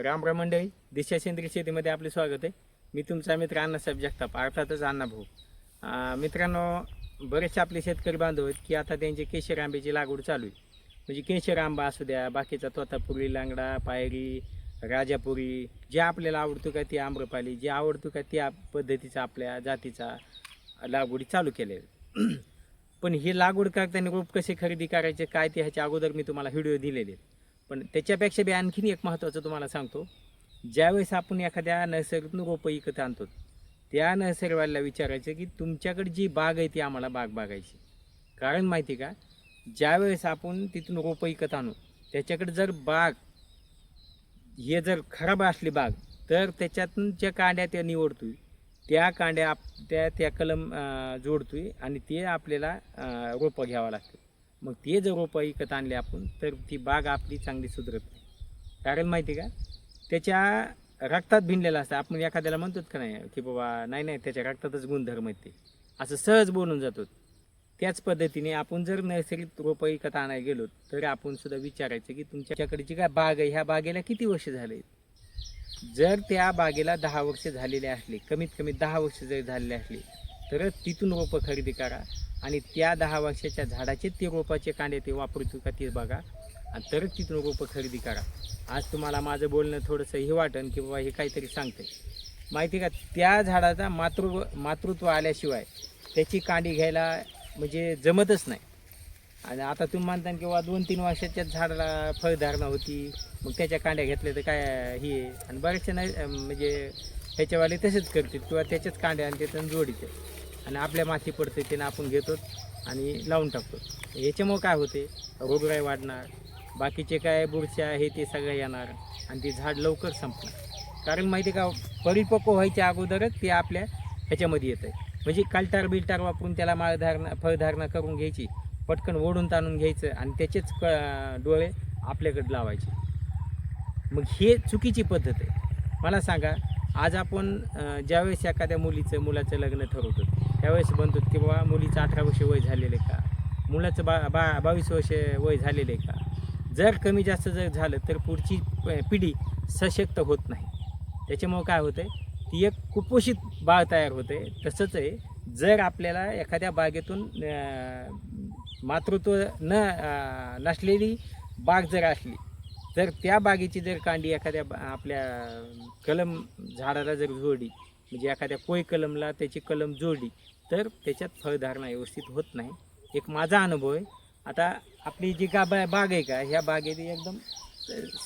राम राम मंडळी दिशा सेंद्रिय शेतीमध्ये आपले स्वागत आहे. मी तुमचा मित्र अण्णासाहेब जगताप अर्थातच अण्णा भाऊ. मित्रांनो बरेचसे आपले शेतकरी बांधव आहेत की आता त्यांची केशर आंब्याची लागवड चालू आहे. म्हणजे केशर आंबा असू द्या बाकीचा तोतापुरी लांगडा पायरी राजापुरी जे आपल्याला आवडतो का ती आम्रपाली जे आवडतो का त्या पद्धतीचा आपल्या जातीचा लागवडी चालू केल्या पण ही लागवड करताना रोप कसे खरेदी करायचे काय ते ह्याच्या अगोदर मी तुम्हाला व्हिडिओ दिलेले आहेत. पण त्याच्यापेक्षा बी आणखीन एक महत्त्वाचं तुम्हाला सांगतो. ज्यावेळेस आपण एखाद्या नैसर्गिक रोपं विकत आणतो त्या नैसर्गवाल्याला विचारायचं की तुमच्याकडे जी बाग आहे ती आम्हाला बाग बागायची कारण माहिती का? ज्यावेळेस आपण तिथून रोपं विकत आणू त्याच्याकडे जर बाग हे जर खराब असली बाग तर त्याच्यातून ज्या कांड्या त्या निवडतोय त्या कांड्या आप त्या त्या कलम जोडतो जोडतोय आणि ते आपल्याला रोपं घ्यावं लागतं. मग ते जर रोपं विकत आणले आपण तर ती बाग आपली चांगली सुधरत नाही. कारण माहिती का? त्याच्या रक्तात भिनलेलं असतं. आपण एखाद्याला म्हणतोच का नाही की बाबा नाही नाही त्याच्या रक्तातच गुणधर्म आहेत ते. असं सहज बोलून जातो. त्याच पद्धतीने आपण जर नैसर्गिक रोपं विकत आणायला गेलो तर आपण सुद्धा विचारायचं की तुमच्याकडे जी काय बाग आहे ह्या बागेला किती वर्ष झाले जर त्या बागेला दहा वर्ष झालेले असले कमीत कमी दहा वर्ष जर झालेले असले तर तिथून रोपं खरेदी करा. आणि त्या दहा वर्षाच्या झाडाचे ते रोपाचे कांडे ते वापरतो का ते बघा. आणि तरच तिथून रोपं खरेदी करा. आज तुम्हाला माझं बोलणं थोडंसं हे वाटन की बाबा हे काहीतरी सांगते माहिती का? त्या झाडाचा मातृ मातृत्व आल्याशिवाय त्याची कांडी घ्यायला म्हणजे जमतच नाही. आणि आता तुम्ही म्हणता की बाबा दोन तीन वर्षाच्या झाडाला फळधारणा होती. मग त्याच्या कांड्या घेतल्या तर काय हे? आहे. आणि बरेचसे नाही म्हणजे ह्याच्यावाले तसेच करतात किंवा त्याच्याच कांड्या आणि त्यातून जोडीते आणि आपल्या माती पडते त्यानं आपण घेतो आणि लावून टाकतो. याच्यामुळं काय होते? रोगराई वाढणार. बाकीचे काय बुरशा आहे ते सगळं येणार आणि ते झाड लवकर संपणार. कारण माहिती का परिपक्व व्हायच्या अगोदरच ते आपल्या ह्याच्यामध्ये येतं म्हणजे कालटार बिलटार वापरून त्याला माळधारणा फळधारणा करून घ्यायची पटकन ओढून ताणून घ्यायचं आणि त्याचेच क डोळे आपल्याकडे लावायचे. मग हे चुकीची पद्धत आहे. मला सांगा आज आपण ज्यावेळेस एखाद्या मुलीचं मुलाचं लग्न ठरवतो त्यावेळेस म्हणतो की बाबा मुलीचं अठरा वर्ष वय झालेलं आहे का? मुलाचं बा बा बावीस वर्ष वय झालेलं आहे का? जर कमी जास्त जर झालं तर पुढची प- पिढी सशक्त होत नाही. त्याच्यामुळं काय होतं आहे ती एक कुपोषित बाळ तयार होते तसंच आहे जर आपल्याला एखाद्या बागेतून मातृत्व न नसलेली बाग जर असली तर त्या बागेची जर कांडी एखाद्या बा- आपल्या कलम झाडाला जर जोडली म्हणजे एखाद्या कोय कलमला त्याची कलम जोडली तर त्याच्यात फळधारणा व्यवस्थित होत नाही. एक माझा अनुभव आहे. आता आपली जी का बाग आहे का ह्या बागेत एकदम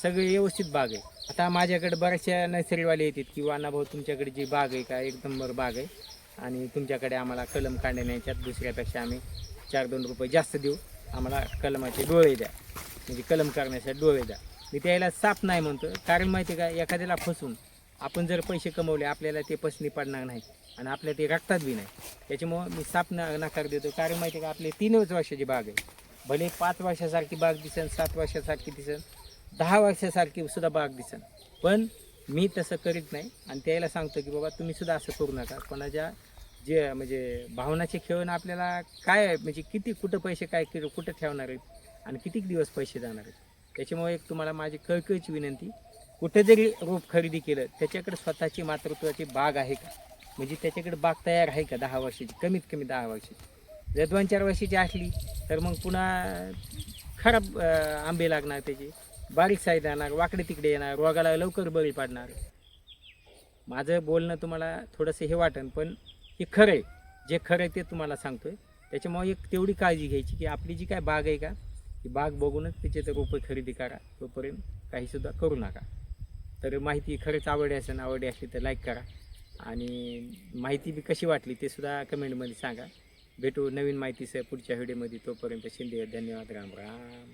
सगळी व्यवस्थित बाग आहे. आता माझ्याकडे बऱ्याचशा नर्सरीवाले येतात किंवा भाऊ तुमच्याकडे जी बाग आहे का एक नंबर बाग आहे. आणि तुमच्याकडे आम्हाला कलम काढण्याच्यात दुसऱ्यापेक्षा आम्ही चार दोन रुपये जास्त देऊ. आम्हाला कलमाचे डोळे द्या. म्हणजे कलम करण्यासाठी डोळे द्या. मी त्याला साप नाही म्हणतो कारण माहिती आहे का एखाद्याला फसून आपण जर पैसे कमवले आपल्याला ते पसनी पडणार नाही आणि आपल्या ते रक्तात बी नाही. त्याच्यामुळं मी साप न नकार देतो कारण माहिती आहे का आपली तीनच वर्षाची बाग आहे. भले पाच वर्षासारखी बाग दिसन सात वर्षासारखी दिसन दहा वर्षासारखी सुद्धा बाग दिसन. पण मी तसं करीत नाही आणि त्याला सांगतो की बाबा तुम्ही सुद्धा असं करू नका. कोणाच्या जे म्हणजे भावनाचे खेळून आपल्याला काय आहे, म्हणजे किती कुठं पैसे काय कुठं ठेवणार आहेत आणि किती दिवस पैसे जाणार आहेत? त्याच्यामुळे एक तुम्हाला माझी कळकळीची विनंती कुठं जरी रोप खरेदी केलं त्याच्याकडे स्वतःची मातृत्वाची बाग आहे का? म्हणजे त्याच्याकडे बाग तयार आहे का दहा वर्षाची? कमीत कमी दहा वर्षाची. जर दोन चार वर्षाची असली तर मग पुन्हा खराब आंबे लागणार त्याचे बारीक साईज येणार वाकडे तिकडे येणार रोगाला लवकर बळी पाडणार. माझं बोलणं तुम्हाला थोडंसं हे वाटेल पण हे खरं आहे. जे खरं आहे ते तुम्हाला सांगतो आहे त्याच्यामुळे एक तेवढी काळजी घ्यायची की आपली जी काय बाग आहे का ती बाग बघूनच त्याचे तर रोपं खरेदी करा. तोपर्यंत काहीसुद्धा करू नका. तर माहिती खरंच आवडली असेल आवडली असली तर लाईक करा. आणि माहिती बी कशी वाटली ते सुद्धा कमेंटमध्ये सांगा. भेटू नवीन माहितीसह पुढच्या व्हिडिओमध्ये तोपर्यंत शिंदे धन्यवाद. राम राम.